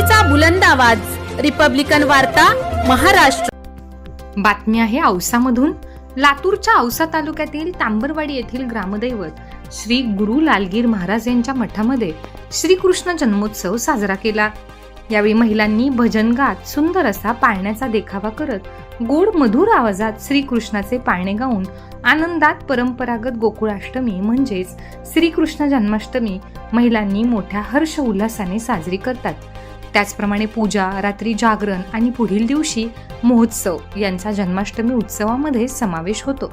लोकशाहीचा बुलंद आवाज. रिपब्लिकन वार्ता महाराष्ट्र. बातमी आहे औसामधून. लातूरच्या औसा तालुक्यातील तांबरवाडी येथील ग्रामदैवत श्री गुरु लालगीर महाराज यांच्या मठामध्ये श्रीकृष्ण जन्मोत्सव साजरा केला. यावेळी महिलांनी भजन गात सुंदर असा पाळण्याचा देखावा करत गोड मधुर आवाजात श्रीकृष्णाचे पाळणे गाऊन आनंदात परंपरागत गोकुळाष्टमी म्हणजेच श्रीकृष्ण जन्माष्टमी महिलांनी मोठ्या हर्ष उल्हासाने साजरी करतात. त्याचप्रमाणे पूजा रात्री जागरण आणि पुढील दिवशी महोत्सव यांचा जन्माष्टमी उत्सवामध्ये समावेश होतो.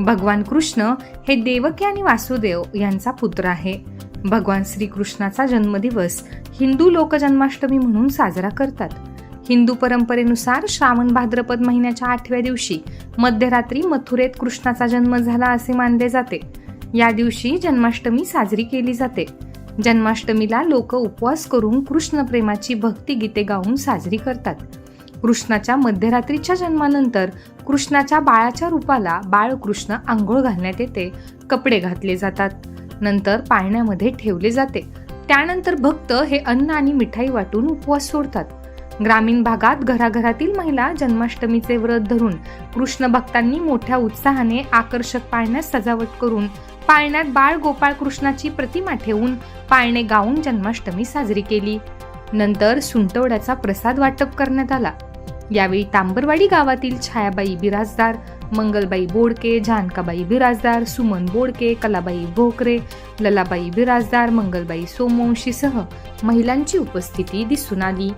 भगवान कृष्ण हे देवकी आणि वासुदेव यांचा पुत्र आहे. भगवान श्रीकृष्णाचा जन्मदिवस हिंदू लोकजन्माष्टमी म्हणून साजरा करतात. हिंदू परंपरेनुसार श्रावण भाद्रपद महिन्याच्या आठव्या दिवशी मध्यरात्री मथुरेत कृष्णाचा जन्म झाला असे मानले जाते. या दिवशी जन्माष्टमी साजरी केली जाते. जन्माष्टमीला लोक उपवास करून कृष्ण प्रेमाची भक्ती गीते गाऊन साजरी करतात. कृष्णाच्या मध्यरात्रीच्या जन्मानंतर कृष्णाच्या बाळाच्या रूपाला बाळकृष्ण आंघोळ घालण्यात येते कपडे घातले जातात नंतर पाळण्यामध्ये ठेवले जाते. त्यानंतर भक्त हे अन्न आणि मिठाई वाटून उपवास सोडतात. ग्रामीण भागात घराघरातील महिला जन्माष्टमीचे व्रत धरून कृष्ण भक्तांनी मोठ्या उत्साहाने आकर्षक पाळण्यास सजावट करून पाळण्यात बाळ गोपाळ कृष्णाची प्रतिमा ठेवून पाळणे गाऊन जन्माष्टमी साजरी केली. नंतर सुंटवड्याचा प्रसाद वाटप करण्यात आला. यावेळी तांबरवाडी गावातील छायाबाई बिराजदार मंगलबाई बोडके जानकाबाई बिराजदार सुमन बोडके कलाबाई भोकरे ललाबाई बिराजदार मंगलबाई सोमवंशीसह महिलांची उपस्थिती दिसून आली.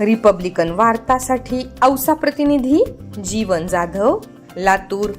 रिपब्लिकन वार्तासाठी औसा प्रतिनिधी जीवन जाधव लातूर.